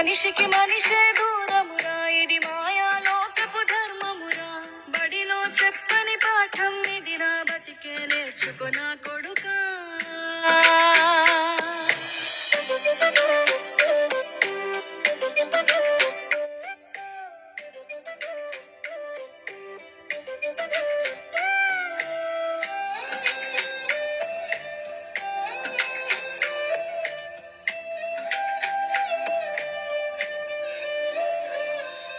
మనిషికి మనిషే దూరమురా. ఇది మాయాలోకపు ధర్మమురా. బడిలో చెప్పని పాఠం ఇదిరా. బతికే నేర్చుకున్నా